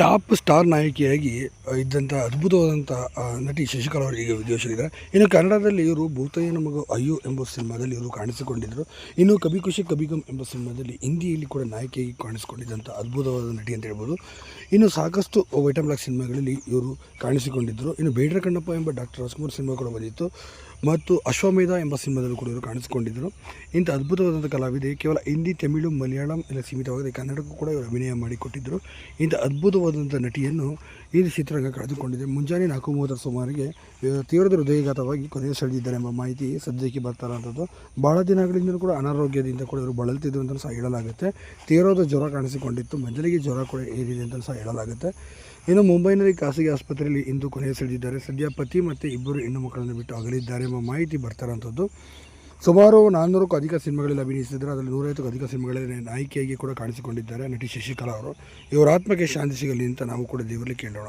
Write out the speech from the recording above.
Top star ನಾಯಕಿಯಾಗಿ ಇದ್ದಂಥ ಅದ್ಭುತವಾದಂಥ ನಟಿ ಶಶಿಕಲಾ ಅವರು ಈಗ ವಿದೇಶಿದ್ದಾರೆ ಇನ್ನು ಕನ್ನಡದಲ್ಲಿ ಇವರು ಭೂತಯ್ಯ ನಮಗ ಅಯ್ಯೋ ಎಂಬ ಸಿನಿಮಾದಲ್ಲಿ ಇವರು ಕಾಣಿಸಿಕೊಂಡಿದ್ದರು ಇನ್ನು ಕಭಿ ಖುಷಿ ಕಬಿಗಮ್ ಎಂಬ ಸಿನಿಮಾದಲ್ಲಿ ಹಿಂದಿಯಲ್ಲಿ ಕೂಡ ನಾಯಕಿಯಾಗಿ ಕಾಣಿಸಿಕೊಂಡಿದ್ದಂಥ ಅದ್ಭುತವಾದ ನಟಿ ಅಂತ ಹೇಳ್ಬೋದು. ಇನ್ನು ಸಾಕಷ್ಟು ವೈಟಮ್ ಬ್ಲಾಕ್ ಸಿನಿಮಾಗಳಲ್ಲಿ ಇವರು ಕಾಣಿಸಿಕೊಂಡಿದ್ದರು ಇನ್ನು ಬೇಡ್ರ ಕಣ್ಣಪ್ಪ ಎಂಬ ಡಾಕ್ಟರ್ ರಾಜ್ಕುಮಾರ್ ಸಿನಿಮಾ ಕೂಡ ಬಂದಿತ್ತು. ಮತ್ತು ಅಶ್ವಮೇಧ ಎಂಬ ಸಿನಿಮಾದಲ್ಲೂ ಕೂಡ ಇವರು ಕಾಣಿಸಿಕೊಂಡಿದ್ದರು ಇಂಥ ಅದ್ಭುತವಾದಂಥ ಕಲಾವಿದೆ ಕೇವಲ ಹಿಂದಿ, ತಮಿಳು, ಮಲಯಾಳಂ ಎಲ್ಲ ಸೀಮಿತವಾಗಿದೆ. ಕನ್ನಡಕ್ಕೂ ಕೂಡ ಇವರು ಅಭಿನಯ ಮಾಡಿಕೊಟ್ಟಿದ್ದರು ಇಂಥ ಅದ್ಭುತವಾದಂಥ ನಟಿಯನ್ನು ಈ ಚಿತ್ರರಂಗ ಕಳೆದುಕೊಂಡಿದೆ. ಮುಂಜಾನೆ ನಾಲ್ಕು ಮೂವತ್ತರ ಸುಮಾರಿಗೆ ತೀವ್ರ ತೀವ್ರದ ಹೃದಯಘಾತವಾಗಿ ಕೊನೆಯ ಸೆಳೆದಿದ್ದಾರೆ ಎಂಬ ಮಾಹಿತಿ ಸದ್ಯಕ್ಕೆ ಬರ್ತಾರಂಥದ್ದು ಭಾಳ ದಿನಗಳಿಂದಲೂ ಕೂಡ ಅನಾರೋಗ್ಯದಿಂದ ಕೂಡ ಇವರು ಬಳಲ್ತಿದ್ರು ಅಂತ ಸಹ ಹೇಳಲಾಗುತ್ತೆ. ತೀವ್ರದ ಜ್ವರ ಕಾಣಿಸಿಕೊಂಡಿತ್ತು. ಮಂಜಲಿಗೆ ಜ್ವರ ಕೂಡ ಏರಿದೆ ಅಂತ ಸಹ ಹೇಳಲಾಗುತ್ತೆ. ಇನ್ನು ಮುಂಬೈನಲ್ಲಿ ಖಾಸಗಿ ಆಸ್ಪತ್ರೆಯಲ್ಲಿ ಇಂದು ಕೊನೆಯ ಸೆಳೆದಿದ್ದಾರೆ. ಸದ್ಯ ಪತಿ ಮತ್ತು ಇಬ್ಬರು ಹೆಣ್ಣು ಮಕ್ಕಳನ್ನು ಬಿಟ್ಟು ಅಗಲಿದ್ದಾರೆ ಎಂಬ ಮಾಹಿತಿ ಬರ್ತಾರಂಥದ್ದು ಸುಮಾರು ನಾನ್ನೂರಕ್ಕೂ ಅಧಿಕ ಸಿನಿಮಾಗಳಲ್ಲಿ ಅಭಿನಯಿಸಿದ್ದಾರೆ. ಅದರಲ್ಲಿ ನೂರೈವತ್ತಕ್ಕೂ ಅಧಿಕ ಸಿನಿಮಾಗಳಲ್ಲಿ ನಾಯಕಿಯಾಗಿ ಕೂಡ ಕಾಣಿಸಿಕೊಂಡಿದ್ದಾರೆ ನಟಿ ಶಶಿಕಲಾ ಅವರು. ಇವರ ಆತ್ಮಕ್ಕೆ ಶಾಂತಿ ಸಿಗಲಿ ಅಂತ ನಾವು ಕೂಡ ದೇವರಲ್ಲಿ ಕೇಳೋಣ.